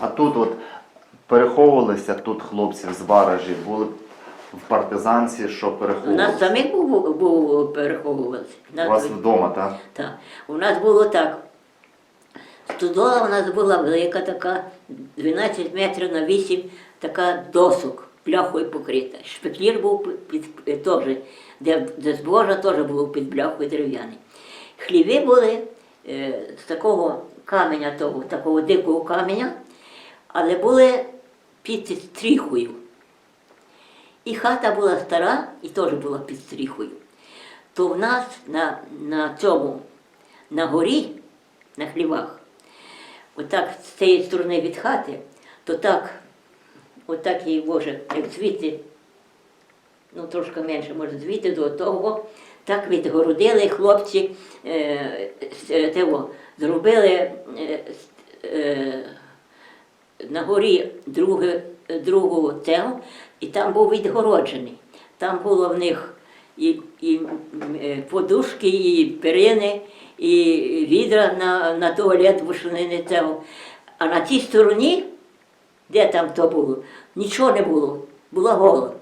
А тут от переховувалися тут хлопців з баражі, були в партизанці, що У нас переховувалися. самих був, був переховувався. У вас вдома, так? Так. У нас було так. Студола у нас була велика така, 12 метрів на 8, така досок, пляхою покрита. Шпеклір був під, під теж, де, де збожа теж було під бляхою дерев'яний. Хліви були е, з такого каменя, того, такого дикого каменя, але були під стріхою. І хата була стара і теж була під стріхою. То в нас на, на цьому, на горі, на хлівах, отак з цієї сторони від хати, то так, отак і Боже, як звідти, ну трошки менше, може, звідти до того, так відгородили хлопці, е, е, того, зробили е, е, горі друге, другу цегу, і там був відгороджений. Там було в них і, і е, подушки, і перини, і відра на, на туалет, бо що вони не цього. А на тій стороні, де там то було, нічого не було, було голо.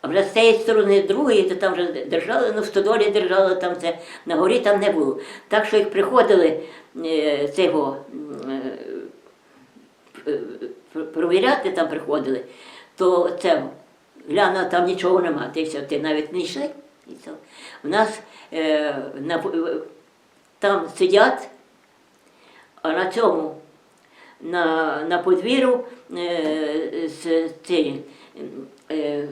А вже з цієї сторони другої, то там вже держали, ну в стодолі держали там це, на горі там не було. Так що як приходили е, цього е, провіряти там приходили, то це глянула, там нічого нема. Ти все, ти навіть не йшли. І все. У нас е, на, е, там сидять, а на цьому, на, на подвір'ю е, з цієї. Е,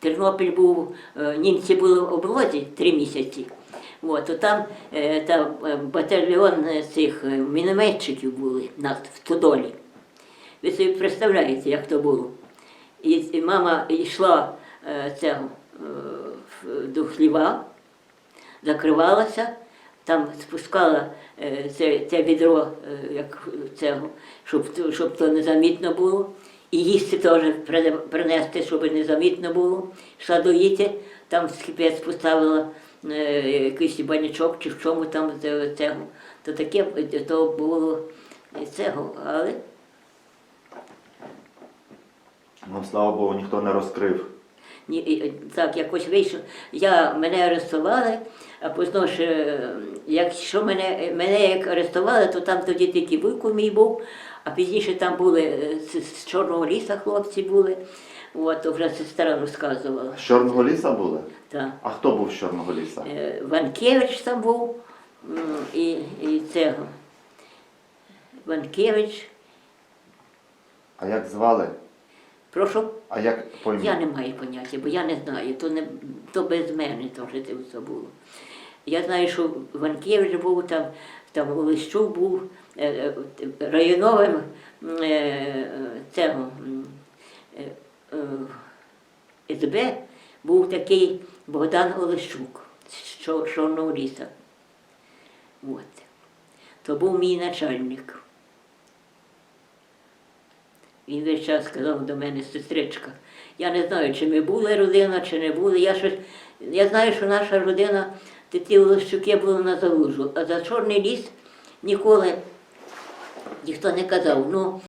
Тернопіль був, е, німці були в облозі три місяці. От, то там, е, там е, батальйон е, цих е, мінометчиків були нас в Тодолі. Ви собі представляєте, як то було. І, і мама йшла е, до хліва, закривалася, там спускала це, це відро, як цього, щоб, щоб то незамітно було. І їсти теж принести, щоб незамітно було. Йшла доїти, там скипець поставила якийсь банячок чи в чому там цього. То таке е, то було е, цього, але Ну, слава Богу, ніхто не розкрив. Так якось вийшло. Я, мене арестували, а позно ж, е, якщо мене, мене як арестували, то там тоді тільки вуйко мій був, а пізніше там були е, з, з Чорного ліса хлопці були. От, то вже сестра розказувала. З Чорного ліса були? Так. А хто був з Чорного ліса? Е, Ванкевич там був, і, і цього. Ванкевич, А як звали? Прошу. А як по? Я не маю поняття, бо я не знаю, то, не, то без мене то це все було. Я знаю, що Ванкевич був там, там Олещук був е, е, районовим е, цього СБ був такий Богдан Олещук з Чор- Чорного ліса. От. То був мій начальник. Він весь час сказав до мене, сестричка. Я не знаю, чи ми були родина, чи не були. Я, щось, я знаю, що наша родина, ті ті були на залужу, а за Чорний ліс ніколи ніхто не казав. Ну,